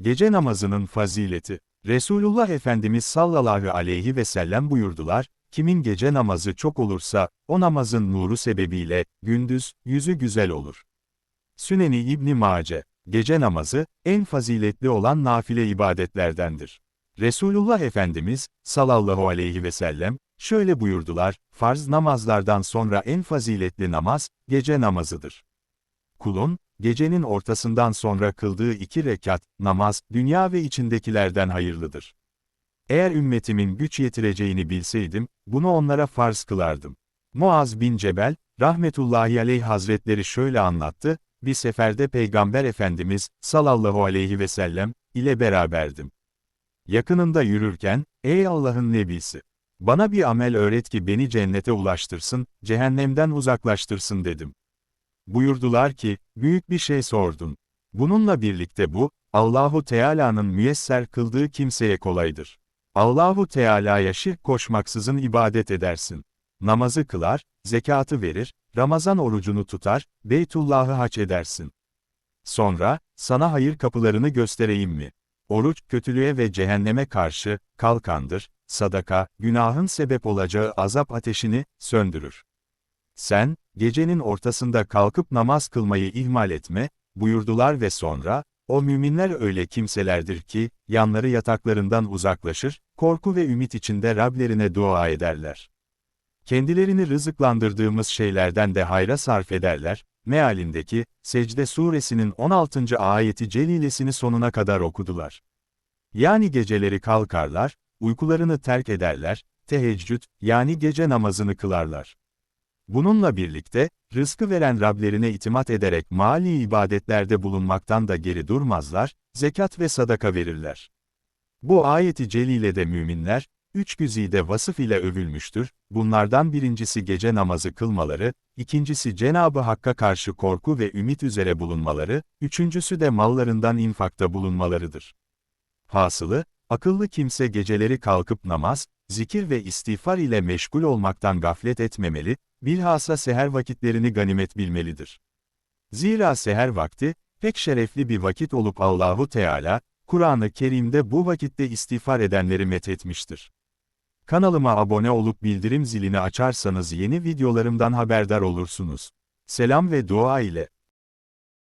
Gece namazının fazileti. Resulullah Efendimiz sallallahu aleyhi ve sellem buyurdular, kimin gece namazı çok olursa, o namazın nuru sebebiyle, gündüz, yüzü güzel olur. Süneni İbni Mace, gece namazı, en faziletli olan nafile ibadetlerdendir. Resulullah Efendimiz, sallallahu aleyhi ve sellem, şöyle buyurdular, farz namazlardan sonra en faziletli namaz, gece namazıdır. Kulun, gecenin ortasından sonra kıldığı iki rekat, namaz, dünya ve içindekilerden hayırlıdır. Eğer ümmetimin güç yetireceğini bilseydim, bunu onlara farz kılardım. Muaz bin Cebel, rahmetullahi aleyh hazretleri şöyle anlattı, bir seferde Peygamber Efendimiz, sallallahu aleyhi ve sellem, ile beraberdim. Yakınında yürürken, ey Allah'ın nebisi! Bana bir amel öğret ki beni cennete ulaştırsın, cehennemden uzaklaştırsın dedim. Buyurdular ki, büyük bir şey sordun. Bununla birlikte bu, Allahu Teala'nın müyesser kıldığı kimseye kolaydır. Allahu Teala'ya şirk koşmaksızın ibadet edersin. Namazı kılar, zekatı verir, Ramazan orucunu tutar, Beytullah'ı haç edersin. Sonra, sana hayır kapılarını göstereyim mi? Oruç, kötülüğe ve cehenneme karşı, kalkandır, sadaka, günahın sebep olacağı azap ateşini, söndürür. Sen, gecenin ortasında kalkıp namaz kılmayı ihmal etme, buyurdular ve sonra, o müminler öyle kimselerdir ki, yanları yataklarından uzaklaşır, korku ve ümit içinde Rablerine dua ederler. Kendilerini rızıklandırdığımız şeylerden de hayra sarf ederler, mealindeki, Secde suresinin 16. ayeti celilesini sonuna kadar okudular. Yani geceleri kalkarlar, uykularını terk ederler, teheccüd, yani gece namazını kılarlar. Bununla birlikte, rızkı veren Rablerine itimat ederek mali ibadetlerde bulunmaktan da geri durmazlar, zekat ve sadaka verirler. Bu ayeti celilede müminler, üç güzide vasıf ile övülmüştür, bunlardan birincisi gece namazı kılmaları, ikincisi Cenabı Hakk'a karşı korku ve ümit üzere bulunmaları, üçüncüsü de mallarından infakta bulunmalarıdır. Hasılı, akıllı kimse geceleri kalkıp namaz, zikir ve istiğfar ile meşgul olmaktan gaflet etmemeli, bilhassa seher vakitlerini ganimet bilmelidir. Zira seher vakti, pek şerefli bir vakit olup Allahu Teala, Kur'an-ı Kerim'de bu vakitte istiğfar edenleri methetmiştir. Kanalıma abone olup bildirim zilini açarsanız yeni videolarımdan haberdar olursunuz. Selam ve dua ile.